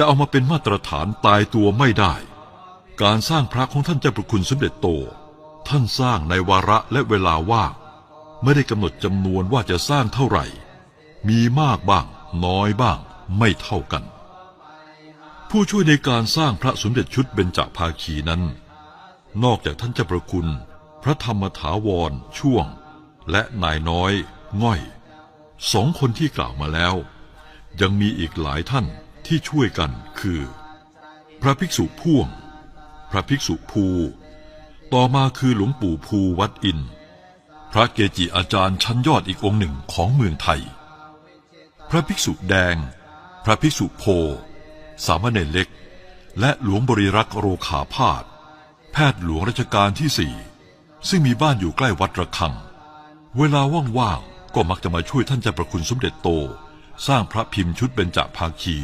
จะเอามาเป็นมาตรฐานตายตัวไม่ได้ การสร้างพระของท่านเจ้าประคุณสมเด็จโต ท่านสร้างในวาระและเวลาว่างไม่ได้กำหนดจำนวนว่าจะสร้างเท่าไหร่ มีมากบ้าง น้อยบ้าง ไม่เท่ากัน ผู้ช่วยในการสร้างพระสมเด็จชุดเบญจภาคีนั้น นอกจากท่านเจ้าประคุณ พระธรรมถาวร ช่วง และนายน้อย ง่อย สองคนที่กล่าวมาแล้ว ยังมีอีกหลายท่าน ที่ช่วยกันคือ พระภิกษุพ่วง พระภิกษุภู ต่อมาคือหลวงปู่ภูวัดอิน พระเกจิอาจารย์ชั้นยอดอีกองค์หนึ่งของเมืองไทย พระภิกษุแดง พระภิกษุโพ สามเณรเล็ก และหลวงบริรักษ์โรขาพาธแพทย์หลวงรัชกาลที่สี่ซึ่งมีบ้านอยู่ใกล้วัดระฆัง เวลาว่างๆก็มักจะมาช่วยท่านเจ้าประคุณสมเด็จโต สร้างพระพิมพ์ชุดเบญจภาคี